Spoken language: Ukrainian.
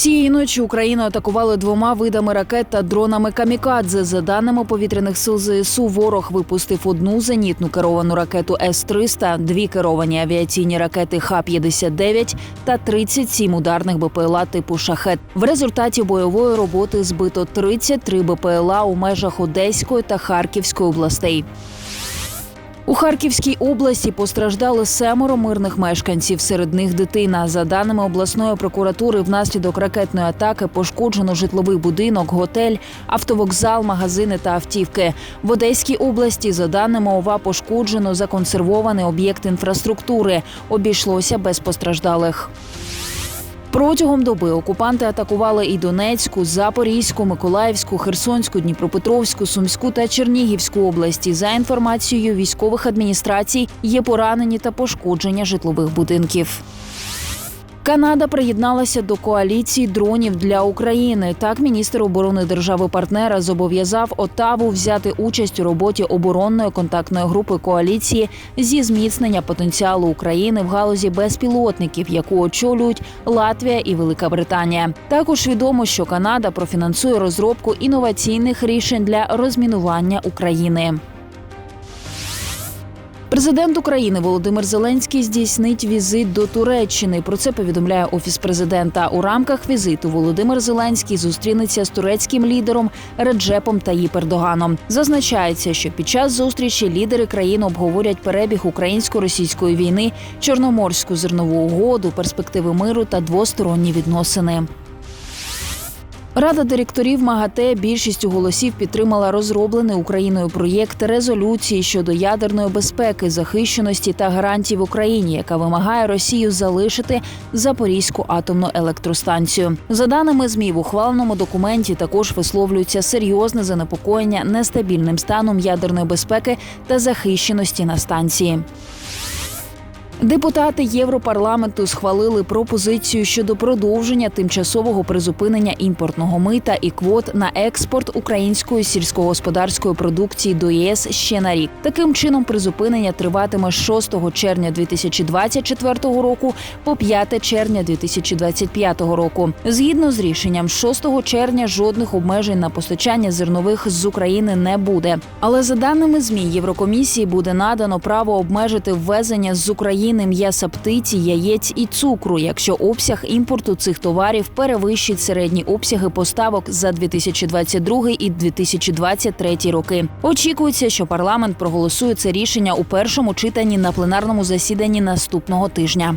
Цієї ночі Україну атакували двома видами ракет та дронами камікадзе. За даними повітряних сил ЗСУ, ворог випустив одну зенітну керовану ракету С-300, дві керовані авіаційні ракети Х-59 та 37 ударних БПЛА типу Шахет. В результаті бойової роботи збито 33 БПЛА у межах Одеської та Харківської областей. У Харківській області постраждали семеро мирних мешканців. Серед них дитина. За даними обласної прокуратури, внаслідок ракетної атаки пошкоджено житловий будинок, готель, автовокзал, магазини та автівки. В Одеській області, за даними ОВА, пошкоджено законсервований об'єкт інфраструктури. Обійшлося без постраждалих. Протягом доби окупанти атакували і Донецьку, Запорізьку, Миколаївську, Херсонську, Дніпропетровську, Сумську та Чернігівську області. За інформацією військових адміністрацій, є поранені та пошкодження житлових будинків. Канада приєдналася до коаліції дронів для України. Так, міністр оборони держави-партнера зобов'язав Отаву взяти участь у роботі оборонної контактної групи коаліції зі зміцнення потенціалу України в галузі безпілотників, яку очолюють Латвія і Велика Британія. Також відомо, що Канада профінансує розробку інноваційних рішень для розмінування України. Президент України Володимир Зеленський здійснить візит до Туреччини. Про це повідомляє офіс президента. У рамках візиту Володимир Зеленський зустрінеться з турецьким лідером Реджепом Таїп Ердоганом. Зазначається, що під час зустрічі лідери країн обговорять перебіг українсько-російської війни, чорноморську зернову угоду, перспективи миру та двосторонні відносини. Рада директорів МАГАТЕ більшістю голосів підтримала розроблений Україною проєкт резолюції щодо ядерної безпеки, захищеності та гарантій в Україні, яка вимагає Росію залишити Запорізьку атомну електростанцію. За даними ЗМІ, в ухваленому документі також висловлюється серйозне занепокоєння нестабільним станом ядерної безпеки та захищеності на станції. Депутати Європарламенту схвалили пропозицію щодо продовження тимчасового призупинення імпортного мита і квот на експорт української сільськогосподарської продукції до ЄС ще на рік. Таким чином, призупинення триватиме з 6 червня 2024 року по 5 червня 2025 року. Згідно з рішенням, з 6 червня жодних обмежень на постачання зернових з України не буде. Але за даними ЗМІ Єврокомісії буде надано право обмежити ввезення з України м'яса птиці, яєць і цукру, якщо обсяг імпорту цих товарів перевищить середні обсяги поставок за 2022 і 2023 роки. Очікується, що парламент проголосує це рішення у першому читанні на пленарному засіданні наступного тижня.